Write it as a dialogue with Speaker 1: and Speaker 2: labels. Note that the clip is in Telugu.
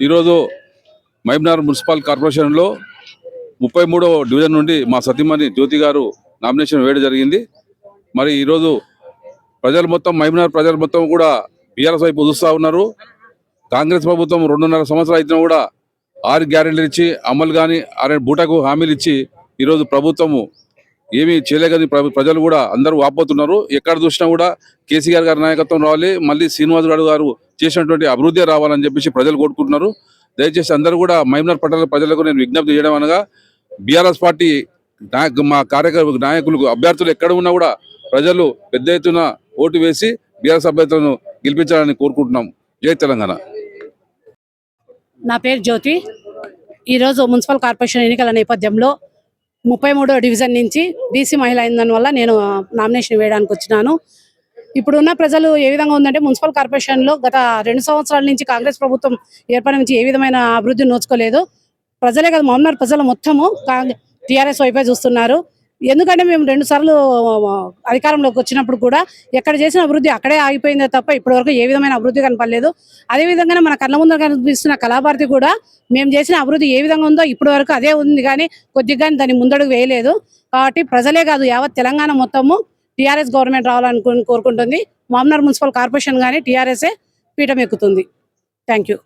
Speaker 1: ఈరోజు మహబూబ్నగర్ మున్సిపల్ కార్పొరేషన్లో ముప్పై మూడవ డివిజన్ నుండి మా సతీమణి జ్యోతి గారు నామినేషన్ వేయడం జరిగింది. మరి ఈరోజు ప్రజలు మొత్తం మహబూబ్నగర్ ప్రజలు మొత్తం కూడా బీఆర్ఎస్ వైపు చూస్తూ ఉన్నారు. కాంగ్రెస్ ప్రభుత్వం రెండున్నర సంవత్సరాలు అయినా కూడా ఆరు గ్యారెంటీలు ఇచ్చి అమలు కానీ ఆరు బూటకు హామీలు ఇచ్చి ఈరోజు ప్రభుత్వము ఏమీ చేయలేకని ప్రజలు కూడా అందరూ వాపోతున్నారు. ఎక్కడ చూసినా కూడా కేసీఆర్ గారి నాయకత్వం రావాలి మళ్ళీ శ్రీనివాస్ గౌడ్ గారు చేసినటువంటి అభివృద్ధి రావాలని చెప్పేసి ప్రజలు కోరుకుంటున్నారు. దయచేసి అందరూ కూడా మైమనర్ పట్టణ ప్రజలకు నేను విజ్ఞప్తి చేయడం అనగా బీఆర్ఎస్ పార్టీ నాయక మా కార్యకర్త నాయకులకు అభ్యర్థులు ఎక్కడ ఉన్నా కూడా ప్రజలు పెద్ద ఎత్తున ఓటు వేసి బీఆర్ఎస్ అభ్యర్థులను గెలిపించాలని కోరుకుంటున్నాం. జై తెలంగాణ.
Speaker 2: నా పేరు జ్యోతి. ఈరోజు మున్సిపల్ కార్పొరేషన్ ఎన్నికల నేపథ్యంలో ముప్పై మూడో డివిజన్ నుంచి బీసీ మహిళ అయిన వల్ల నేను నామినేషన్ వేయడానికి వచ్చినాను. ఇప్పుడున్న ప్రజలు ఏ విధంగా ఉందంటే మున్సిపల్ కార్పొరేషన్లో గత రెండు సంవత్సరాల నుంచి కాంగ్రెస్ ప్రభుత్వం ఏర్పడి నుంచి ఏ విధమైన అభివృద్ధి నోచుకోలేదు. ప్రజలే కదా మామూలు ప్రజలు మొత్తము టీఆర్ఎస్ వైపే చూస్తున్నారు. ఎందుకంటే మేము రెండు సార్లు అధికారంలోకి వచ్చినప్పుడు కూడా ఎక్కడ చేసిన అభివృద్ధి అక్కడే ఆగిపోయిందే తప్ప ఇప్పటివరకు ఏ విధమైన అభివృద్ధి కనపడలేదు. అదేవిధంగానే మన కళ్ళ ముందు కనిపిస్తున్న కళాభారతి కూడా మేము చేసిన అభివృద్ధి ఏ విధంగా ఉందో ఇప్పటి వరకు అదే ఉంది కానీ కొద్దిగా దాన్ని ముందడుగు వేయలేదు. కాబట్టి ప్రజలే కాదు యావత్ తెలంగాణ మొత్తము టీఆర్ఎస్ గవర్నమెంట్ రావాలని కోరుకుంటుంది. మామనార్ మున్సిపల్ కార్పొరేషన్ కానీ టీఆర్ఎస్ఏ పీఠం ఎక్కుతుంది. Thank you.